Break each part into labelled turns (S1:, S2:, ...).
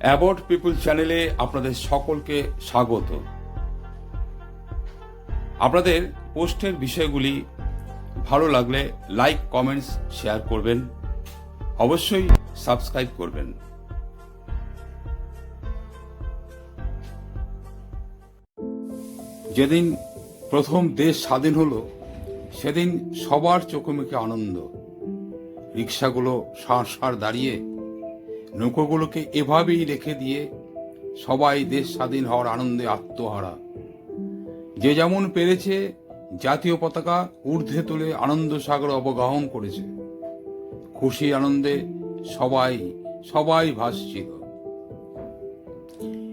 S1: About পিপুল চ্যানেলে আপনাদের সকলকে স্বাগত। আপনাদের পোস্টের বিষয়গুলি ভালো লাগলে লাইক, কমেন্টস, শেয়ার করবেন। অবশ্যই সাবস্ক্রাইব করবেন। যেদিন প্রথম দেশ স্বাধীন হলো, সেদিন সবার চোখে মুখে আনন্দ। রিক্সাগুলো সার সার দাঁড়িয়ে নৌকোগুলোকে এভাবেই রেখে দিয়ে সবাই দেশ স্বাধীন হওয়ার আনন্দে আত্মহারা। যে যেমন পেরেছে, জাতীয় পতাকা ঊর্ধ্বে তুলে আনন্দ সাগর অবগাহন করেছে। খুশি আনন্দে সবাই সবাই ভাসছিল।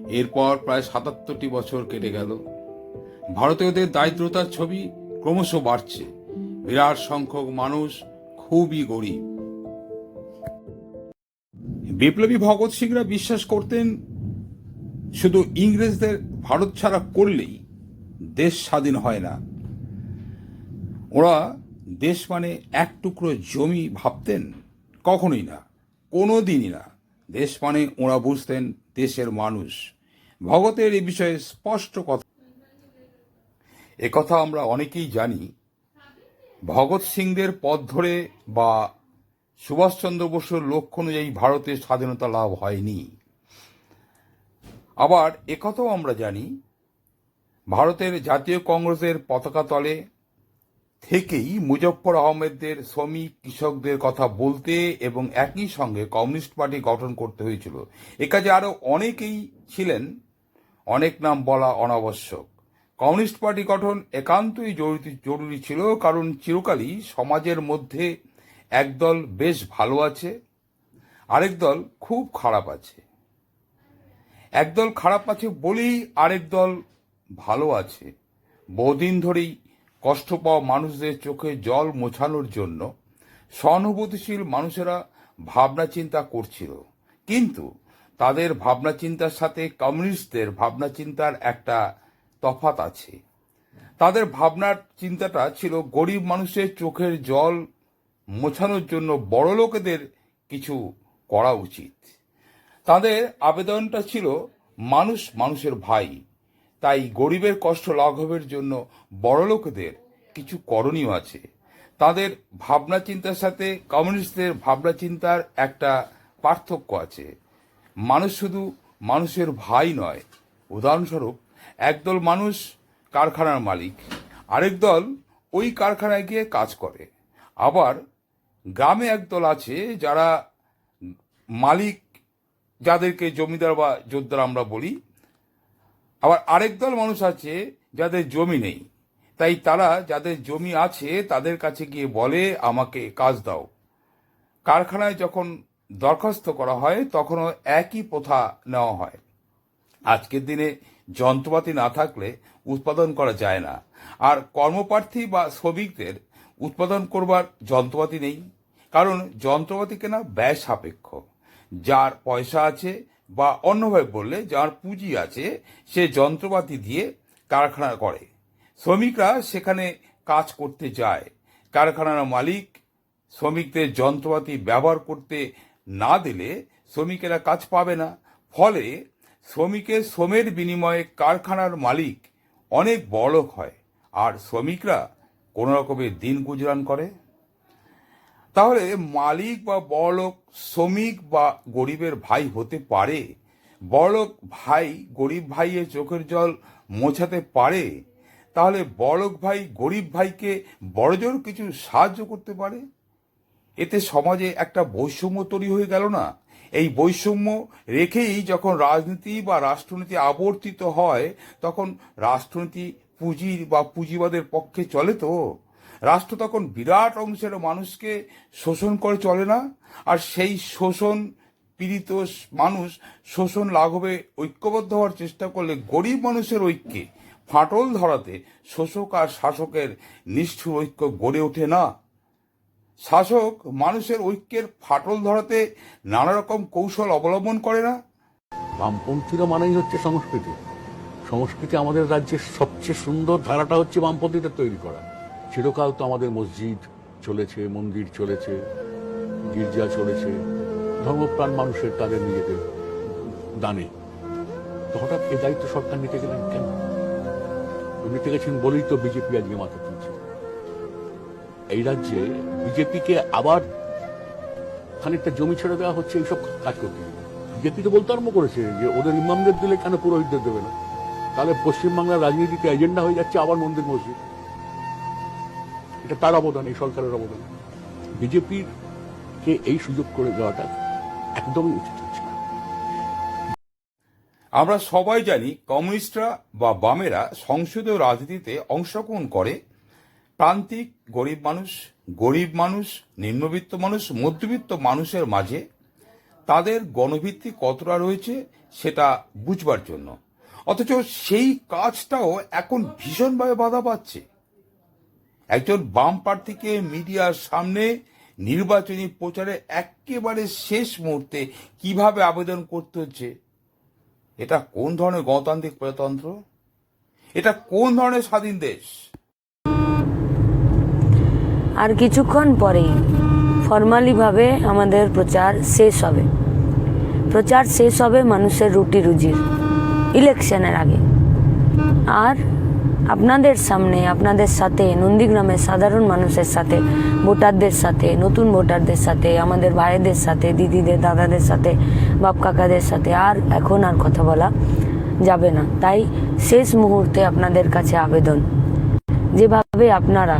S1: এরপর প্রায় সাতাত্তরটি বছর কেটে গেল। ভারতীয়দের দারিদ্রতার ছবি ক্রমশ বাড়ছে। বিরাট সংখ্যক মানুষ খুবই গরিব। বিপ্লবী ভগৎ সিংরা বিশ্বাস করতেন, শুধু ইংরেজদের ভারত ছাড়া করলেই দেশ স্বাধীন হয় না। ওরা দেশ মানে এক টুকরো জমি ভাবতেন, কখনোই না কোনো দিনই না। দেশ মানে ওরা বুঝতেন দেশের মানুষ। ভগতের এ বিষয়ে স্পষ্ট কথা। একথা আমরা অনেকেই জানি। ভগৎ সিংদের পথ ধরে বা সুভাষচন্দ্র বসুর লক্ষ্য অনুযায়ী ভারতের স্বাধীনতা লাভ হয়নি। আবার একথাও আমরা জানি, ভারতের জাতীয় কংগ্রেসের পতাকা তলে থেকেই মুজফ্ফর আহমেদদের শ্রমিক কৃষকদের কথা বলতে এবং একই সঙ্গে কমিউনিস্ট পার্টি গঠন করতে হয়েছিল। এ কাজে আরও অনেকেই ছিলেন, অনেক নাম বলা অনাবশ্যক। কমিউনিস্ট পার্টি গঠন একান্তই জরুরি জরুরি ছিল, কারণ চিরকালই সমাজের মধ্যে একদল বেশ ভালো আছে, আরেক দল খুব খারাপ আছে। একদল খারাপ আছে বলেই আরেক দল ভালো আছে। বহুদিন ধরেই কষ্ট পাওয়া মানুষদের চোখে জল মোছানোর জন্য সহানুভূতিশীল মানুষেরা ভাবনা চিন্তা করছিল। কিন্তু তাদের ভাবনা চিন্তার সাথে কমিউনিস্টদের ভাবনা চিন্তার একটা তফাত আছে। তাদের ভাবনার চিন্তাটা ছিল গরিব মানুষের চোখের জল মোছানোর জন্য বড় লোকেদের কিছু করা উচিত। তাদের আবেদনটা ছিল, মানুষ মানুষের ভাই। তাই গরিবের কষ্ট লাঘবের জন্য বড় লোকেদের কিছু করণীয় আছে। তাদের ভাবনা চিন্তার সাথে কমিউনিস্টদের ভাবনা চিন্তার একটা পার্থক্য আছে। মানুষ শুধু মানুষের ভাই নয়, উদাহরণস্বরূপ একদল মানুষ কারখানার মালিক, আরেক দল ওই কারখানায় গিয়ে কাজ করে। আবার গ্রামে একদল আছে যারা মালিক যাদেরকে জমিদার বা যোদ্ধার আমরা বলি, আবার আরেক দল মানুষ আছে যাদের জমি নেই। তাই তারা যাদের জমি আছে তাদের কাছে গিয়ে বলে, আমাকে কাজ দাও। কারখানায় যখন দরখাস্ত করা হয়, তখনও একই প্রথা নেওয়া হয়। আজকের দিনে যন্ত্রপাতি না থাকলে উৎপাদন করা যায় না। আর কর্মপ্রার্থী বা শ্রমিকদের উৎপাদন করবার যন্ত্রপাতি নেই। কারণ যন্ত্রপাতি কেনা ব্যয় সাপেক্ষ। যার পয়সা আছে বা অন্যভাবে বললে যার পুঁজি আছে, সে যন্ত্রপাতি দিয়ে কারখানা করে। শ্রমিকরা সেখানে কাজ করতে যায়। কারখানার মালিক শ্রমিকদের যন্ত্রপাতি ব্যবহার করতে না দিলে শ্রমিকেরা কাজ পাবে না। ফলে শ্রমিকের শ্রমের বিনিময়ে কারখানার মালিক অনেক বড় হয়। আর শ্রমিকরা কোনো রকমের দিন গুজরান করে? তাহলে মালিক বা বড়লোক, শ্রমিক বা গরিবের ভাই হতে পারে। বড়লোক ভাই গরিব ভাইয়ের চোখের জল মোছাতে পারে। তাহলে বড়লোক ভাই গরিব ভাইকে বড়জোর কিছু সাহায্য করতে পারে? এতে সমাজে একটা বৈষম্য তৈরি হয়ে গেল না? এই বৈষম্য রেখেই যখন রাজনীতি বা রাষ্ট্রনীতি আবর্তিত হয়, তখন রাষ্ট্রনীতি পুঁজির বা পুঁজিবাদের পক্ষে চলে তো? রাষ্ট্র তখন বিরাট অংশের মানুষকে শোষণ করে চলে না? আর সেই শোষণ পীড়িত মানুষ শোষণ লাঘবে ঐক্যবদ্ধ হওয়ার চেষ্টা করলে গরিব মানুষের ঐক্যে ফাটল ধরাতে শোষক আর শাসকের নিষ্ঠুর ঐক্য গড়ে ওঠে না। শাসক মানুষের ঐক্যের ফাটল ধরাতে নানা রকম কৌশল অবলম্বন করে না?
S2: বামপন্থীরা মানেই হচ্ছে সংস্কৃতি। সংস্কৃতি আমাদের রাজ্যের সবচেয়ে সুন্দর ধারাটা হচ্ছে বামপন্থীদের তৈরি করা। চিরকাল তো আমাদের মসজিদ চলেছে, মন্দির চলেছে, গির্জা চলেছে, ধর্মপ্রাণ মানুষের তাদের নিজেদের দানে। তো হঠাৎ এই দায়িত্ব সরকার নিতে গেলেন কেন? নিতে গেছেন বলেই তো বিজেপি আজকে মাথা তুলছে। এই রাজ্যে বিজেপিকে আবার খানিকটা জমি ছেড়ে দেওয়া হচ্ছে, এইসব কাজ করতে বিজেপি তো বলতে আরম্ভ করেছে যে ওদের ইমামদের দিলে কেন পুরোহিতদের দেবে না? তাহলে পশ্চিমবাংলার রাজনীতিতে এজেন্ডা হয়ে যাচ্ছে আবার মন্দির মসজিদ। এটা তার অবদান, এই সরকারের অবদান। বিজেপির কে এই সুযোগ করে দেওয়াটা একদমই উচিত হচ্ছে
S1: আমরা সবাই জানি কমিউনিস্টরা বা বামেরা সংসদীয় রাজনীতিতে অংশগ্রহণ করে। প্রান্তিক গরিব মানুষ গরিব মানুষ, নিম্নবিত্ত মানুষ, মধ্যবিত্ত মানুষের মাঝে তাদের গণভিত্তি কতটা রয়েছে সেটা বুঝবার জন্য। অথচ সেই কাজটাও এখন ভীষণভাবে বাধা পাচ্ছে। একজন বাম প্রার্থীকে মিডিয়ার সামনে নির্বাচনী প্রচারে একেবারে শেষ মুহূর্তে কীভাবে আবেদন করতে হচ্ছে? এটা কোন ধরনের গণতান্ত্রিক প্রজাতন্ত্র? এটা কোন ধরনের স্বাধীন দেশ?
S3: আর কিছুক্ষণ পরেই ফর্মালিভাবে আমাদের প্রচার শেষ হবে। প্রচার শেষ হবে মানুষের রুটি রুজির ইলেকশনের আগে। আর আপনাদের সামনে, আপনাদের সাথে, নন্দীগ্রামের সাধারণ মানুষের সাথে, ভোটারদের সাথে, নতুন ভোটারদের সাথে, আমাদের ভাইদের সাথে, দিদিদের, দাদাদের সাথে বাপ কাকাদের সাথে আর এখন আর কথা বলা যাবে না। তাই শেষ মুহূর্তে আপনাদের কাছে আবেদন। যেভাবে আপনারা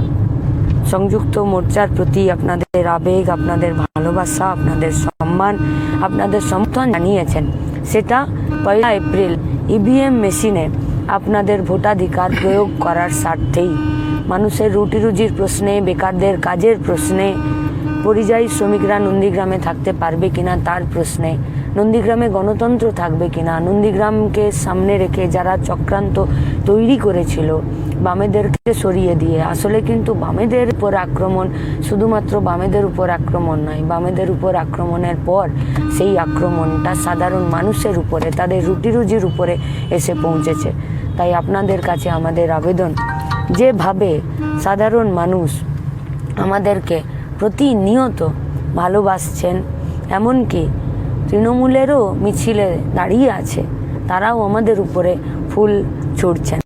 S3: সংযুক্ত মোর্চার প্রতি আপনাদের আবেগ, আপনাদের ভালোবাসা, আপনাদের সম্মান, আপনাদের সমর্থন জানিয়েছেন, সেটা পয়লা এপ্রিল ইভিএম মেশিনে আপনাদের ভোটাধিকার প্রয়োগ করার স্বার্থেই। মানুষের রুটি রুজির প্রশ্নে, বেকারদের কাজের প্রশ্নে, পরিযায়ী শ্রমিকরা নন্দীগ্রামে থাকতে পারবে কিনা তার প্রশ্নে, নন্দীগ্রামে গণতন্ত্র থাকবে কিনা, নন্দীগ্রামকে সামনে রেখে যারা চক্রান্ত তৈরি করেছিল, বামেদেরকে সরিয়ে দিয়ে। আসলে কিন্তু বামেদের উপর আক্রমণ শুধুমাত্র বামেদের উপর আক্রমণ নয়, বামেদের উপর আক্রমণের পর সেই আক্রমণটা সাধারণ মানুষের উপরে, তাদের রুটি রুজির উপরে এসে পৌঁছেছে। তাই আপনাদের কাছে আমাদের আবেদন, যেভাবে সাধারণ মানুষ আমাদেরকে প্রতিনিয়ত ভালোবাসছেন, এমনকি তৃণমূলেরও মিছিলে দাঁড়িয়ে আছে, তারাও আমাদের উপরে ফুল ছুটছেন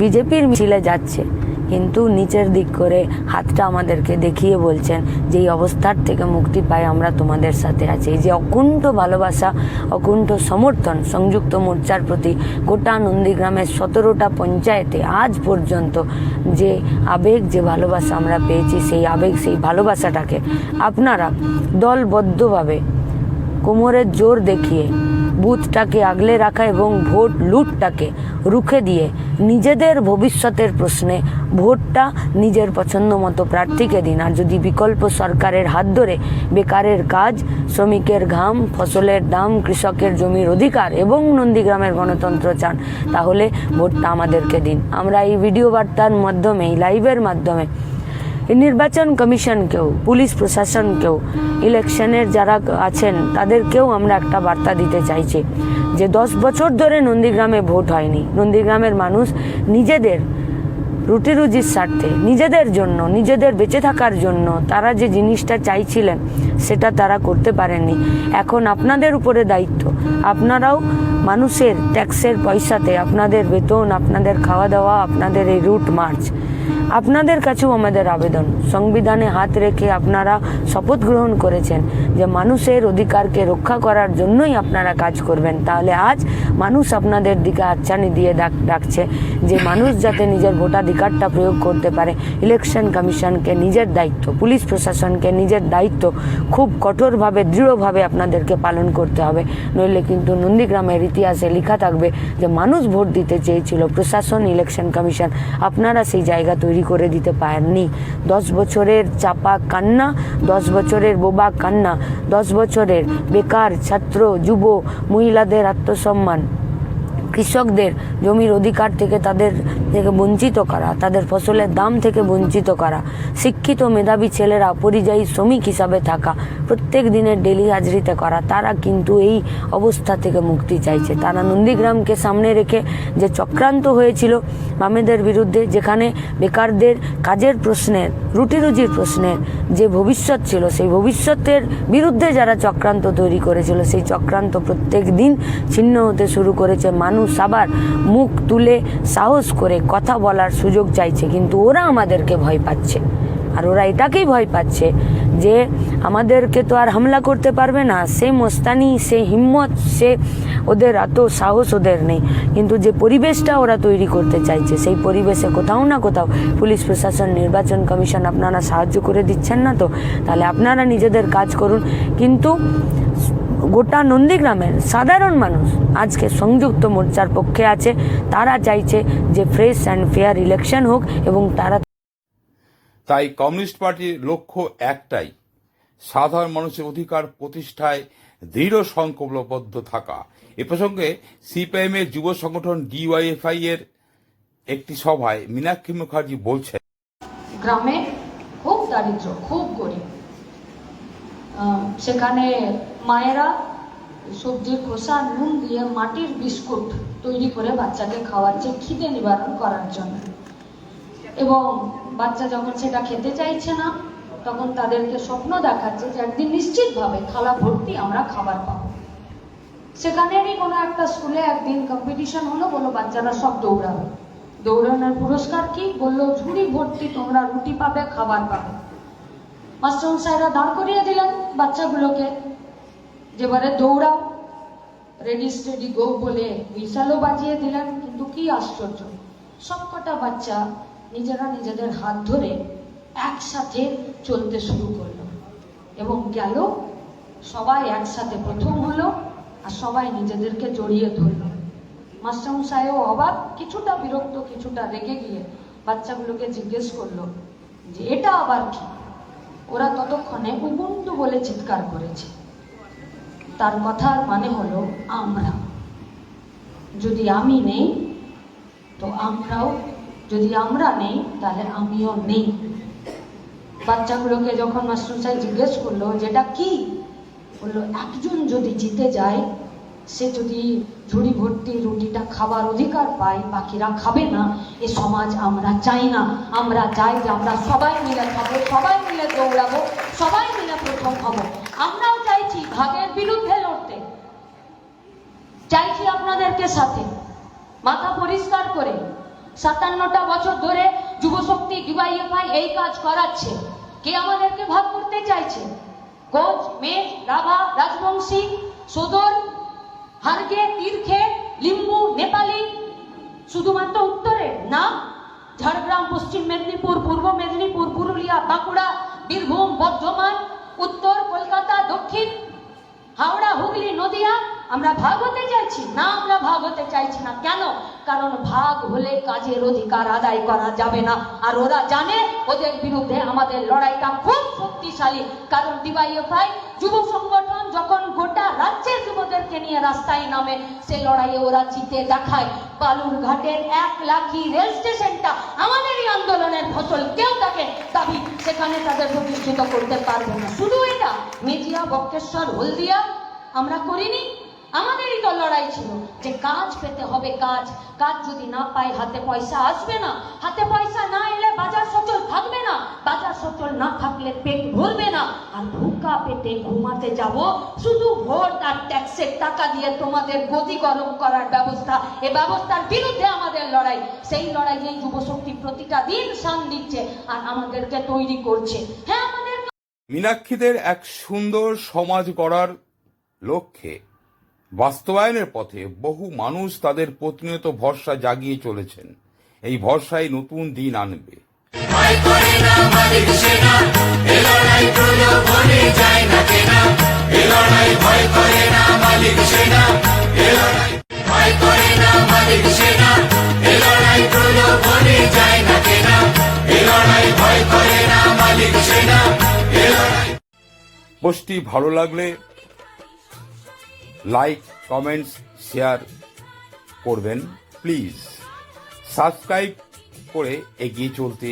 S3: বিজেপির মিছিলে যাচ্ছে কিন্তু নিচের দিক করে হাতটা আমাদেরকে দেখিয়ে বলছেন যে এই অবস্থার থেকে মুক্তি পাই আমরা তোমাদের সাথে আছি। এই যে অকুণ্ঠ ভালোবাসা, অকুণ্ঠ সমর্থন, সংযুক্ত মোর্চার প্রতি গোটা নন্দীগ্রামের সতেরোটা পঞ্চায়েতে আজ পর্যন্ত যে আবেগ, যে ভালোবাসা আমরা পেয়েছি, সেই আবেগ, সেই ভালোবাসাটাকে আপনারা দলবদ্ধভাবে কোমরের জোর দেখিয়ে, বুথটাকে আগলে রাখা এবং ভোট লুটটাকে রুখে দিয়ে নিজেদের ভবিষ্যতের প্রশ্নে ভোটটা নিজের পছন্দ মতো প্রার্থীকে দিন। আর যদি বিকল্প সরকারের হাত ধরে বেকারের কাজ, শ্রমিকের ঘাম, ফসলের দাম, কৃষকের জমির অধিকার এবং নন্দীগ্রামের গণতন্ত্র চান, তাহলে ভোটটা আমাদেরকে দিন। আমরা এই ভিডিও বার্তার মাধ্যমে, এই লাইভের মাধ্যমে নির্বাচন কমিশনকেও পুলিশ প্রশাসনকেও ইলেকশনের যারা আছেন, তাদেরকেও আমরা একটা বার্তা দিতে চাইছি যে দশ বছর ধরে নন্দীগ্রামে ভোট হয়নি। নন্দীগ্রামের মানুষ নিজেদের রুটি রুজির স্বার্থে, নিজেদের জন্য, নিজেদের বেঁচে থাকার জন্য তারা যে জিনিসটা চাইছিলেন, সেটা তারা করতে পারেননি। এখন আপনাদের উপরে দায়িত্ব। আপনারাও মানুষের ট্যাক্সের পয়সাতে আপনাদের বেতন, আপনাদের খাওয়া দাওয়া, আপনাদের এই রুট মার্চ। আপনাদের কাছেও আমাদের আবেদন। সংবিধানে হাত রেখে আপনারা শপথ গ্রহণ করেছেন যে মানুষের অধিকারকে রক্ষা করার জন্যই আপনারা কাজ করবেন। তাহলে আজ মানুষ আপনাদের দিকে আচ্ছানি দিয়ে ডাক ডাকছে যে মানুষ যাতে নিজের ভোটাধিকারটা প্রয়োগ করতে পারে। ইলেকশন কমিশনকে নিজের দায়িত্ব, পুলিশ প্রশাসনকে নিজের দায়িত্ব খুব কঠোরভাবে, দৃঢ়ভাবে আপনাদেরকে পালন করতে হবে। নইলে কিন্তু নন্দীগ্রামের ইতিহাসে লেখা থাকবে যে মানুষ ভোট দিতে চেয়েছিল প্রশাসন, ইলেকশন কমিশন। আপনারা সেই জায়গা তৈরি করে দিতে পারেননি। দশ বছরের চাপা কান্না, দশ বছরের বোবা কান্না, দশ বছরের বেকার ছাত্র, যুব, মহিলাদের আত্মসম্মান। কৃষকদের জমির অধিকার থেকে তাদের থেকে বঞ্চিত করা, তাদের ফসলের দাম থেকে বঞ্চিত করা, শিক্ষিত মেধাবী ছেলেরা পরিযায়ী শ্রমিক হিসাবে থাকা, প্রত্যেক দিনের ডেলি হাজরিতে করা, তারা কিন্তু এই অবস্থা থেকে মুক্তি চাইছে। তারা নন্দীগ্রামকে সামনে রেখে যে চক্রান্ত হয়েছিল বামেদের বিরুদ্ধে, যেখানে বেকারদের কাজের প্রশ্নের রুটি রুজির প্রশ্নের যে ভবিষ্যৎ ছিল, সেই ভবিষ্যতের বিরুদ্ধে যারা চক্রান্ত তৈরি করেছিল, সেই চক্রান্ত প্রত্যেক দিন ছিন্ন হতে শুরু করেছে মানুষ। আবার মুখ তুলে সাহস করে কথা বলার সুযোগ চাইছে, কিন্তু ওরা আমাদেরকে ভয় পাচ্ছে। আর ওরা এটাকেই ভয় পাচ্ছে যে আমাদেরকে তো আর হামলা করতে পারবে না, সে মোস্তানি, সে হিম্মত, সে ওদের এত সাহস ওদের নেই। কিন্তু যে পরিবেশটা ওরা তৈরি করতে চাইছে, সেই পরিবেশে কোথাও না কোথাও পুলিশ, প্রশাসন, নির্বাচন কমিশন আপনারা সাহায্য করে দিচ্ছেন না তো? তাহলে আপনারা নিজেদের কাজ করুন। কিন্তু গোটা নন্দীগ্রামের সাধারণ মানুষ আজকে সংযুক্ত মোর্চার পক্ষে আছে। তারা চাইছে যে ফ্রেশ অ্যান্ড ফেয়ার ইলেকশন হোক এবং তারা
S1: তাই কমিউনিস্ট পার্টির লক্ষ্য একটাই সাধারণ মানুষের অধিকার প্রতিষ্ঠায় দৃঢ় সংকল্পবদ্ধ থাকা। এ প্রসঙ্গে সিপিআইএম এর যুব সংগঠন ডিওয়াইএফআই এর একটি সভায় মীনাক্ষী মুখার্জি বলছেন
S4: গ্রামে খুব দারিদ্র খুব গরিব। সেখানে মায়েরা সবজির খোসা, নুন দিয়ে মাটির বিস্কুট তৈরি করে বাচ্চাকে খাওয়াচ্ছে, খিদে নিবারণ করার জন্য। এবং বাচ্চা যখন সেটা খেতে চাইছে না, তখন তাদেরকে স্বপ্ন দেখাচ্ছে যে একদিন নিশ্চিতভাবে থালা ভর্তি আমরা খাবার পাবো। সেখানেরই কোনো একটা স্কুলে একদিন কম্পিটিশন হলো বলো বাচ্চারা সব দৌড়াবে। দৌড়ানোর পুরস্কার কি? বলল, ঝুড়ি ভর্তি তোমরা রুটি পাবে, খাবার পাবে। মাস্টারমশাইরা দাঁড় করিয়ে দিলেন বাচ্চাগুলোকে। যেবারে দৌড়াও রেডি স্টেডি গো বলে বিশালও বাজিয়ে দিলেন, কিন্তু কি আশ্চর্য, সবকটা বাচ্চা নিজেরা নিজেদের হাত ধরে একসাথে চলতে শুরু করল। এবং গেল, সবাই একসাথে প্রথম হলো আর সবাই নিজেদেরকে জড়িয়ে ধরলো। মাস্টারমশাইও অবাক, কিছুটা বিরক্ত, কিছুটা রেগে গিয়ে বাচ্চাগুলোকে জিজ্ঞেস করল যে, এটা আবার কি? ওরা ততক্ষণে উবুন্টু বলে চিৎকার করেছে। তার কথার মানে হলো আমরা। যদি আমি নেই, তো আমরাও। যদি আমরা নেই, তাহলে আমিও নেই। বাচ্চাগুলোকে যখন মাস্টার সাহেব জিজ্ঞেস করল, যেটা কি? বলল, একজন যদি জিতে যায় সে যদি ঝুড়ি ভর্তি রুটিটা খাবার অধিকার পায় বাকিরা খাবে না। এ সমাজ আমরা চাই না। আমরা চাই যে আমরা সবাই মিলে খাব সবাই মিলে দৌড়াবো, সবাই মিলে প্রথম হব। আমরাও চাইছি ভাগের বিরুদ্ধে লড়তে। চাইছি আপনাদেরকে সাথে। মাথা পরিষ্কার করে। সাতান্নটা বছর ধরে যুবশক্তি ডিওয়াইএফআই এই কাজ করাচ্ছে। কে আমাদেরকে ভাগ করতে চাইছে? কোচ মেঘ রাভা, রাজবংশী, সদর হারগে তীর্থে লিম্বু, নেপালি, শুধুমাত্র উত্তরে না, ঝাড়গ্রাম, পশ্চিম মেদিনীপুর, পূর্ব মেদিনীপুর, পুরুলিয়া, বাঁকুড়া, বীরভূম, বর্ধমান, উত্তর কলকাতা, দক্ষিণ, হাওড়া, হুগলি, নদিয়া, আমরা ভাগ হতে চাইছি না, আমরা ভাগ হতে চাইছি না। কেন? কারণ ভাগ হলে কাজের অধিকার আদায় করা যাবে না। আর ওরা জানে, ওদের বিরুদ্ধে আমাদের লড়াইটা খুব শক্তিশালী। কারণ ডিওয়াইএফআই যুব সংগঠন যখন গোটা রাজ্যের যুবদেরকে নিয়ে রাস্তায় নামে, সে লড়াইয়ে ওরা জিতে দেখায়। বালুরঘাটের এক লাখি রেল স্টেশনটা আমাদেরই আন্দোলনের ফসল। কেউ তাকে দাবি সেখানে তাদের প্রতিষ্ঠিত করতে পারবে না। শুধু এটা, মেজিয়া বক্রেশ্বর হলদিয়া, আমরা করিনি। আমাদেরই তো লড়াই ছিল যে কাজ পেতে হবে কাজ। কাজ যদি না পাই হাতে পয়সা আসবে না। হাতে পয়সা না এলে বাজার সচল থাকবে না। বাজার সচল না থাকলে পেট ভরবে না। আর ভুকা পেটে ঘুমাতে যাব, শুধু ভোট আর ট্যাক্সের টাকা দিয়ে তোমাদের গতি গরম করার ব্যবস্থা। এ ব্যবস্থার বিরুদ্ধে আমাদের লড়াই। সেই লড়াইয়ে যুবশক্তি প্রতিটা দিন শান দিচ্ছে আর আমাদেরকে তৈরি করছে। হ্যাঁ আমাদের
S1: মীনাক্ষীদের এক সুন্দর সমাজ গড়ার লক্ষ্যে বাস্তবায়নের পথে বহু মানুষ তাদের প্রতিনিয়ত ভরসা জাগিয়ে চলেছেন। এই ভরসায় নতুন দিন আনবে।
S5: লড়াই
S1: পোস্টটি ভালো লাগলে লাইক কমেন্টস শেয়ার করবেন প্লিজ। সাবস্ক্রাইব করে এগিয়ে চলতে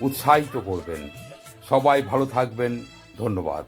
S1: উৎসাহিত করবেন। সবাই ভালো থাকবেন। ধন্যবাদ।